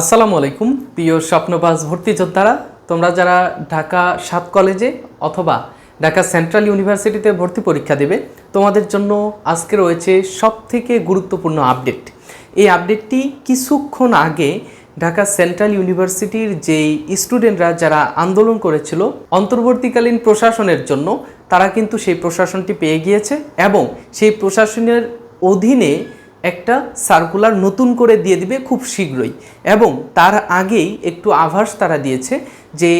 আসসালামু আলাইকুম, প্রিয় স্বপ্নবাস ভর্তি যোদ্ধারা। তোমরা যারা ঢাকা সাত কলেজে অথবা ঢাকা সেন্ট্রাল ইউনিভার্সিটিতে ভর্তি পরীক্ষা দেবে, তোমাদের জন্য আজকে রয়েছে সব থেকে গুরুত্বপূর্ণ আপডেট। এই আপডেটটি কিছুক্ষণ আগে ঢাকা সেন্ট্রাল ইউনিভার্সিটির যেই স্টুডেন্টরা যারা আন্দোলন করেছিল অন্তর্বর্তীকালীন প্রশাসনের জন্য, তারা কিন্তু সেই প্রশাসনটি পেয়ে গিয়েছে এবং সেই প্রশাসনের অধীনে একটা সার্কুলার নতুন করে দিয়ে দিবে খুব শীঘ্রই। এবং তার আগেই একটু আভাস তারা দিয়েছে যে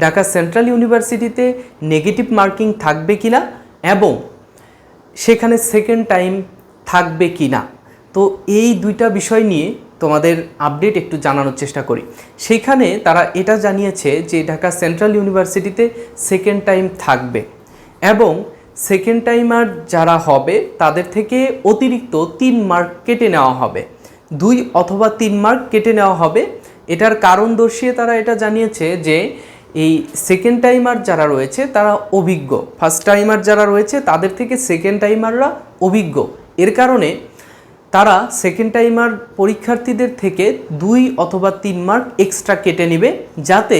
ঢাকা সেন্ট্রাল ইউনিভার্সিটিতে নেগেটিভ মার্কিং থাকবে কি না এবং সেখানে সেকেন্ড টাইম থাকবে কি না তো এই দুইটা বিষয় নিয়ে তোমাদের আপডেট একটু জানানোর চেষ্টা করি। সেইখানে তারা এটা জানিয়েছে যে ঢাকা সেন্ট্রাল ইউনিভার্সিটিতে সেকেন্ড টাইম থাকবে এবং সেকেন্ড টাইমার যারা হবে, তাদের থেকে অতিরিক্ত তিন মার্ক কেটে নেওয়া হবে। দুই অথবা তিন মার্ক কেটে নেওয়া হবে। এটার কারণ দর্শিয়ে তারা এটা জানিয়েছে যে, এই সেকেন্ড টাইমার যারা রয়েছে, তারা অভিজ্ঞ। ফার্স্ট টাইমার যারা রয়েছে, তাদের থেকে সেকেন্ড টাইমাররা অভিজ্ঞ। এর কারণে তারা সেকেন্ড টাইমার পরীক্ষার্থীদের থেকে দুই অথবা তিন মার্ক এক্সট্রা কেটে নেবে, যাতে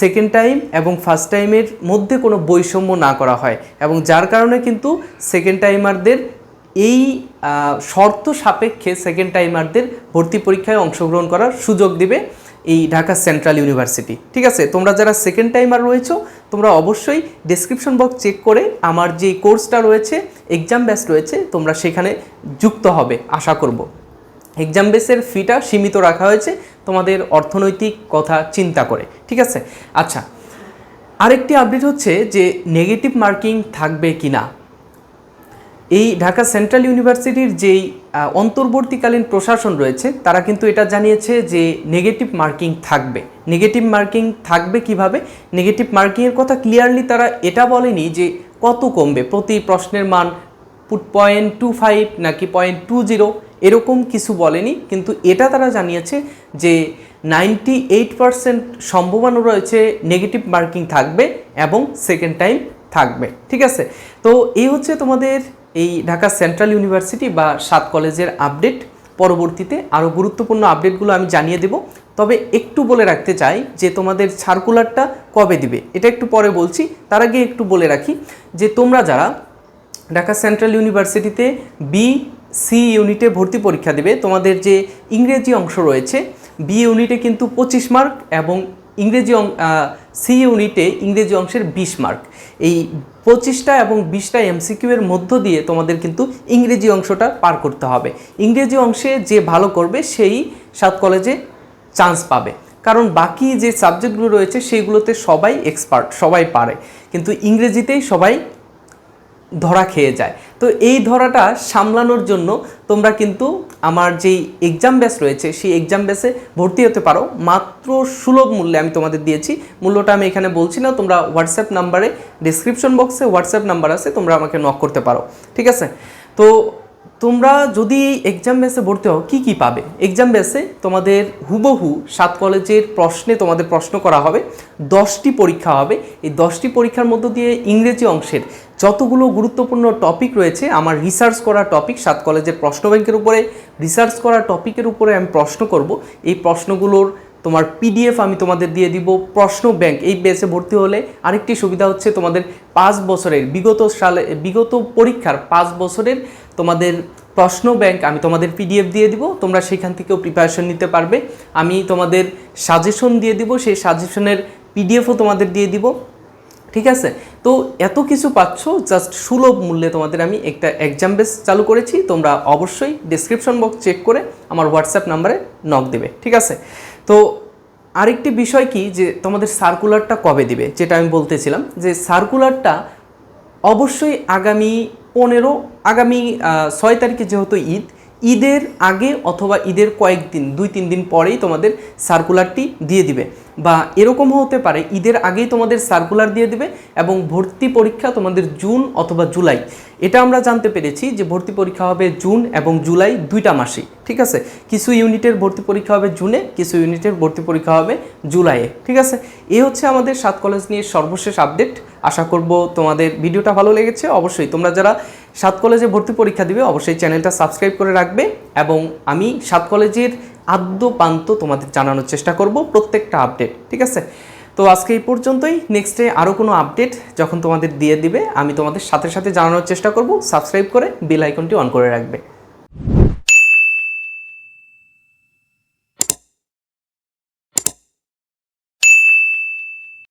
সেকেন্ড টাইম এবং ফার্স্ট টাইমের মধ্যে কোনো বৈষম্য না করা হয় এবং যার কারণে কিন্তু সেকেন্ড টাইমারদের এই শর্ত সাপেক্ষে সেকেন্ড টাইমারদের ভর্তি পরীক্ষায় অংশগ্রহণ করার সুযোগ দিবে এই ঢাকা সেন্ট্রাল ইউনিভার্সিটি। ঠিক আছে? তোমরা যারা সেকেন্ড টাইমার রয়েছো, তোমরা অবশ্যই ডেসক্রিপশন বক্স চেক করে আমার যে কোর্সটা রয়েছে এক্সাম ব্যাচ রয়েছে, তোমরা সেখানে যুক্ত হবে, আশা করব। এক্সাম বেসের ফিটা সীমিত রাখা হয়েছে, তোমাদের অর্থনৈতিক কথা চিন্তা করে, ঠিক আছে? আচ্ছা আরেকটি আপডেট হচ্ছে যে নেগেটিভ মার্কিং থাকবে কি না এই ঢাকা সেন্ট্রাল ইউনিভার্সিটির যেই অন্তর্বর্তীকালীন প্রশাসন রয়েছে, তারা কিন্তু এটা জানিয়েছে যে নেগেটিভ মার্কিং থাকবে। নেগেটিভ মার্কিং থাকবে কীভাবে? নেগেটিভ মার্কিংয়ের কথা ক্লিয়ারলি তারা এটা বলেনি যে কত কমবে। প্রতি প্রশ্নের মান পয়েন্ট টু ফাইভ নাকি পয়েন্ট টু জিরো এরকম কিছু বলেনি, কিন্তু এটা তারা জানিয়েছে যে নাইনটি এইট পারসেন্ট সম্ভাবনা রয়েছে নেগেটিভ মার্কিং থাকবে এবং সেকেন্ড টাইম থাকবে, ঠিক আছে? তো এই হচ্ছে তোমাদের এই ঢাকা সেন্ট্রাল ইউনিভার্সিটি বা সাত কলেজের আপডেট। পরবর্তীতে আরও গুরুত্বপূর্ণ আপডেটগুলো আমি জানিয়ে দেব। তবে একটু বলে রাখতে চাই যে তোমাদের সার্কুলারটা কবে দিবে, এটা একটু পরে বলছি। তার আগে একটু বলে রাখি যে তোমরা যারা ঢাকা সেন্ট্রাল ইউনিভার্সিটিতে বি সি ইউনিটে ভর্তি পরীক্ষা দেবে। তোমাদের যে ইংরেজি অংশ রয়েছে বি ইউনিটে কিন্তু পঁচিশ মার্ক এবং ইংরেজি সি ইউনিটে ইংরেজি অংশের বিশ মার্ক এই পঁচিশটা এবং বিশটা এমসিকিউ এর মধ্য দিয়ে তোমাদের কিন্তু ইংরেজি অংশটা পার করতে হবে। ইংরেজি অংশে যে ভালো করবে, সেই সাত কলেজে চান্স পাবে। কারণ বাকি যে সাবজেক্টগুলো রয়েছে সেইগুলোতে সবাই এক্সপার্ট সবাই পারে। কিন্তু ইংরেজিতেই সবাই ধরা খেয়ে যায়। তো এই ধরাটা সামলানোর জন্য তোমরা কিন্তু আমার যেই এক্সাম ব্যাচ রয়েছে, সেই এক্সাম ব্যাচে ভর্তি হতে পারো। মাত্র সুলভ মূল্যে আমি তোমাদের দিয়েছি। মূল্যটা আমি এখানে বলছি না, তোমরা হোয়াটসঅ্যাপ নাম্বারে ডিসক্রিপশন বক্সে হোয়াটসঅ্যাপ নাম্বার আছে, তোমরা আমাকে নক করতে পারো। ঠিক আছে? তো তোমরা যদি এক্সাম বেসে ভর্তি হও, কী কী পাবে? এক্সাম বেসে তোমাদের হুবহু সাত কলেজের প্রশ্নে তোমাদের প্রশ্ন করা হবে। দশটি পরীক্ষা হবে। এই দশটি পরীক্ষার মধ্য দিয়ে ইংরেজি অংশের যতগুলো গুরুত্বপূর্ণ টপিক রয়েছে, আমার রিসার্চ করা টপিক সাত কলেজের প্রশ্ন ব্যাংকের উপরে রিসার্চ করা টপিকের উপরে আমি প্রশ্ন করব। এই প্রশ্নগুলোর তোমার পিডিএফ আমি তোমাদের দিয়ে দিব। প্রশ্ন ব্যাংক এই বেসে ভর্তি হলে আরেকটি সুবিধা হচ্ছে তোমাদের পাঁচ বছরের বিগত সালে, বিগত পরীক্ষার পাঁচ বছরের তোমাদের প্রশ্ন ব্যাংক আমি তোমাদের পিডিএফ দিয়ে দিব। তোমরা সেখান থেকেও প্রিপারেশন নিতে পারবে। আমি তোমাদের সাজেশন দিয়ে দিব। সেই সাজেশনের পিডিএফও তোমাদের দিয়ে দিব। ঠিক আছে? তো এত কিছু পাচ্ছ জাস্ট সুলভ মূল্যে তোমাদের আমি একটা এক্সাম বেস চালু করেছি। তোমরা অবশ্যই ডিসক্রিপশন বক্স চেক করে আমার হোয়াটসঅ্যাপ নাম্বারে নক দেবে, ঠিক আছে? তো আরেকটি বিষয় কি যে, তোমাদের সার্কুলারটা কবে দিবে? যেটা আমি বলতেছিলাম যে সার্কুলারটা অবশ্যই আগামী পনেরো, আগামী ছয় তারিখে যেহেতু ঈদ ঈদের আগে অথবা ঈদের কয়েকদিন দুই, তিন দিন পরেই তোমাদের সার্কুলারটি দিয়ে দিবে। বা এরকম হতে পারে, ঈদের আগেই তোমাদের সার্কুলার দিয়ে দিবে এবং ভর্তি পরীক্ষা তোমাদের জুন অথবা জুলাই। এটা আমরা জানতে পেরেছি যে ভর্তি পরীক্ষা হবে জুন এবং জুলাই দুইটা মাসেই, ঠিক আছে? কিছু ইউনিটের ভর্তি পরীক্ষা হবে জুনে, কিছু ইউনিটের ভর্তি পরীক্ষা হবে জুলাইয়ে, ঠিক আছে? এই হচ্ছে আমাদের সাত কলেজ নিয়ে সর্বশেষ আপডেট আশা করব তোমাদের ভিডিওটা ভালো লেগেছে। অবশ্যই তোমরা যারা সাত কলেজে ভর্তি পরীক্ষা দিবে, অবশ্যই চ্যানেলটা সাবস্ক্রাইব করে রাখবে এবং আমি সাত কলেজের আদ্য পান্ত তোমাদের জানানোর চেষ্টা করব প্রত্যেকটা আপডেট, ঠিক আছে? তো আজকে এই পর্যন্তই। নেক্সটে আরও কোনো আপডেট যখন তোমাদের দিয়ে দিবে, আমি তোমাদের সাথে সাথে জানানোর চেষ্টা করব। সাবস্ক্রাইব করে বেল আইকনটি অন করে রাখবে।